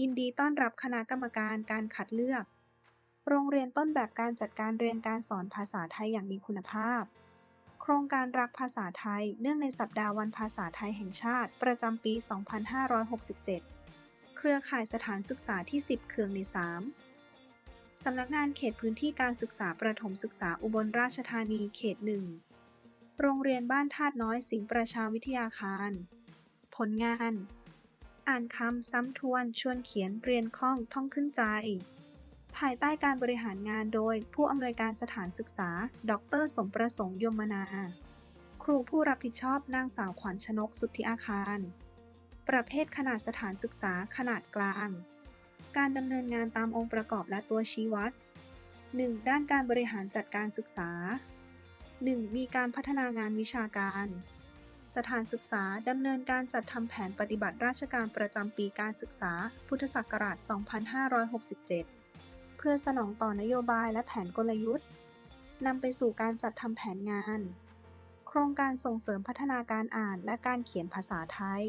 ยินดีต้อนรับคณะกรรมการการคัดเลือก โรงเรียนต้นแบบการจัดการเรียนการสอนภาษาไทยอย่างมีคุณภาพ โครงการรักภาษาไทย เนื่องในสัปดาห์วันภาษาไทยแห่งชาติ ประจำปี 2567 เครือข่ายสถานศึกษาที่ 10 เคืองใน 3 สำนักงานเขตพื้นที่การศึกษาประถมศึกษาอุบลราชธานีเขต 1 โรงเรียนบ้านธาตุน้อยสิงห์ประชาวิทยาคาร ผลงาน อ่านคำซ้ำทวนชวนเขียนเรียนคล่องท่องขึ้นใจ ภายใต้การบริหารงานโดยผู้อำนวยการสถานศึกษา ดร สมประสงค์ยมนา ครูผู้รับผิดชอบนางสาวขวัญชนกสุทธิอาคาร ประเภทขนาดสถานศึกษาขนาดกลาง การดำเนินงานตามองค์ประกอบและตัวชี้วัด 1. ด้านการบริหารจัดการศึกษา 1. มีการพัฒนางานวิชาการ สถานศึกษาดำเนินการจัดทำแผนปฏิบัติราชการประจำปีการศึกษา พุทธศักราช 2567 เพื่อสนองต่อนโยบายและแผนกลยุทธ์นำไปสู่การจัดทำแผนงาน โครงการส่งเสริมพัฒนาการอ่านและการเขียนภาษาไทย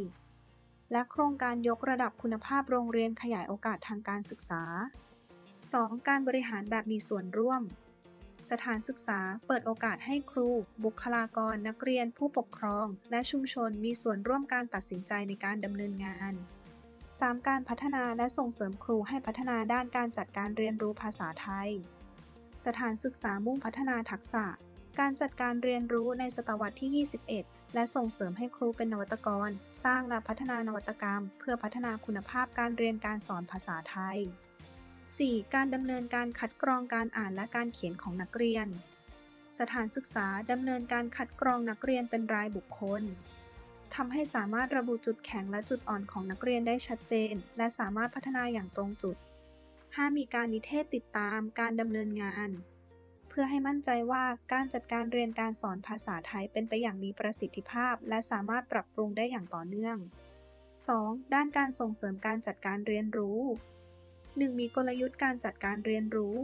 และโครงการยกระดับคุณภาพโรงเรียนขยายโอกาสทางการศึกษา 2. การบริหารแบบมีส่วนร่วม สถานศึกษาเปิดโอกาสให้ครู บุคลากรนักเรียนผู้ปกครอง และชุมชนมีส่วนร่วมการตัดสินใจในการดำเนินงาน 3. การพัฒนาและส่งเสริมครูให้พัฒนาด้านการจัดการเรียนรู้ภาษาไทย สถานศึกษามุ่งพัฒนาทักษะ การจัดการเรียนรู้ในศตวรรษที่ 21 และส่งเสริมให้ครูเป็นนวัตกร สร้างและพัฒนานวัตกรรม เพื่อพัฒนาคุณภาพการเรียนการสอนภาษาไทย 4. การดำเนินการคัดกรองการอ่านและการเขียนของนักเรียน สถานศึกษาดำเนินการคัดกรองนักเรียนเป็นรายบุคคลทำให้สามารถระบุจุดแข็งและจุดอ่อนของนักเรียนได้ชัดเจน และสามารถพัฒนาอย่างตรงจุด 5. มีการนิเทศติดตามการดำเนินงาน เพื่อให้มั่นใจว่าการจัดการเรียนการสอนภาษาไทยเป็นไปอย่างมีประสิทธิภาพ และสามารถปรับปรุงได้อย่างต่อเนื่อง 2. ด้านการส่งเสริมการจัดการเรียนรู้ 1. มีกลยุทธ์การจัดการเรียนรู้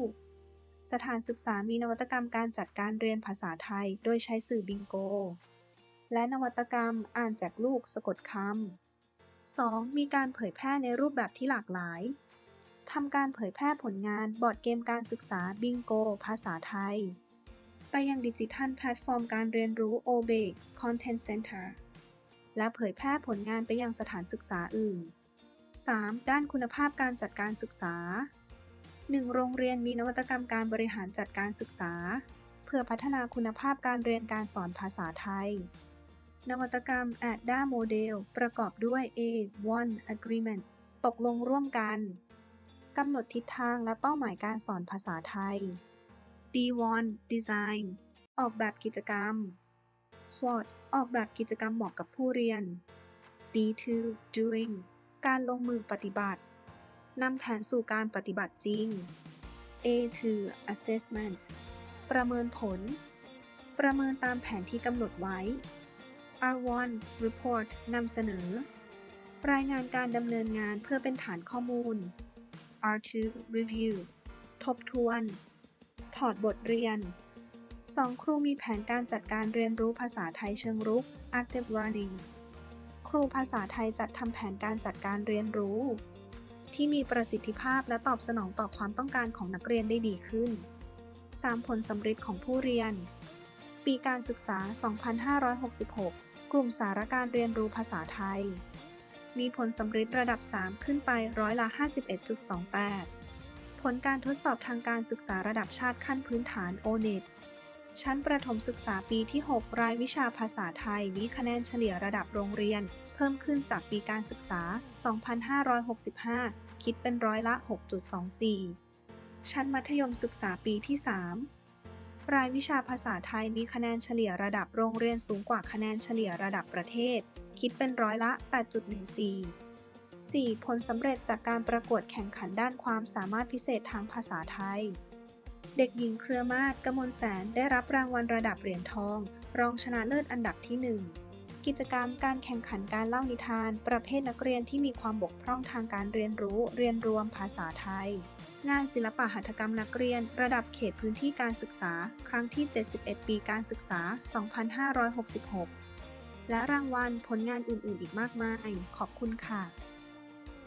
สถานศึกษามีนวัตกรรมการจัดการเรียนภาษาไทย โดยใช้สื่อบิงโก และนวัตกรรมอ่านจากลูกสะกดคำ 2. มีการเผยแพร่ในรูปแบบที่หลากหลาย ทำการเผยแพร่ผลงานบอร์ดเกมการศึกษาบิงโก ภาษาไทย ไปยังดิจิทัลแพลตฟอร์มการเรียนรู้ o b e Content Center และเผยแพร่ผลงานไปยังสถานศึกษาอื่น 3. ด้านคุณภาพการจัดการศึกษา 1. โรงเรียนมีนวัตกรรมการบริหารจัดการศึกษา เพื่อพัฒนาคุณภาพการเรียนการสอนภาษาไทย นวัตกรรม ADDA Model ประกอบด้วย A1 Agreement ตกลงร่วมกันกำหนดทิศทางและเป้าหมายการสอนภาษาไทย D1 Design ออกแบบกิจกรรม SWOT ออกแบบกิจกรรมเหมาะกับผู้เรียน D2 Doing การลงมือปฏิบัติ นำแผนสู่การปฏิบัติจริง A2 Assessment ประเมินผล ประเมินตามแผนที่กำหนดไว้ R1 Report นำเสนอ รายงานการดำเนินงานเพื่อเป็นฐานข้อมูล R2 Review ทบทวน ถอดบทเรียน 2 ครูมีแผนการจัดการเรียนรู้ภาษาไทยเชิงรุก Active Learning รูภาษาไทยจัดทำแผนการจัดการเรียนรู้ ที่มีประสิทธิภาพและตอบสนองต่อความต้องการของนักเรียนได้ดีขึ้น 3. ผลสำเร็จของผู้เรียน ปีการศึกษา 2566 กลุ่มสารการเรียนรู้ภาษาไทย มีผลสำเร็จระดับ 3 ขึ้นไปร้อยละ 51.28 ผลการทดสอบทางการศึกษาระดับชาติขั้นพื้นฐาน O-NET ชั้นประถมศึกษาปีที่ 6 รายวิชาภาษาไทย มีคะแนนเฉลี่ยระดับโรงเรียน เพิ่มขึ้นจากปีการศึกษา 2565 คิดเป็นร้อยละ 6.24 ชั้นมัธยมศึกษาปีที่ 3 รายวิชาภาษาไทย มีคะแนนเฉลี่ยระดับโรงเรียนสูงกว่าคะแนนเฉลี่ยระดับประเทศ คิดเป็นร้อยละ 8.14 4. ผลสำเร็จจากการประกวดแข่งขันด้านความสามารถพิเศษทางภาษาไทย เด็กหญิงเครือมาศกมลแสนได้รับรางวัลระดับเหรียญทอง รองชนะเลิศอันดับที่ 1 กิจกรรมการแข่งขันการเล่านิทาน ประเภทนักเรียนที่มีความบกพร่องทางการเรียนรู้ เรียนรวมภาษาไทย งานศิลปะหัตถกรรมนักเรียน ระดับเขตพื้นที่การศึกษา ครั้งที่ 71 ปีการศึกษา 2566 และรางวัลผลงานอื่น ๆ อีกมากมาย ขอบคุณค่ะ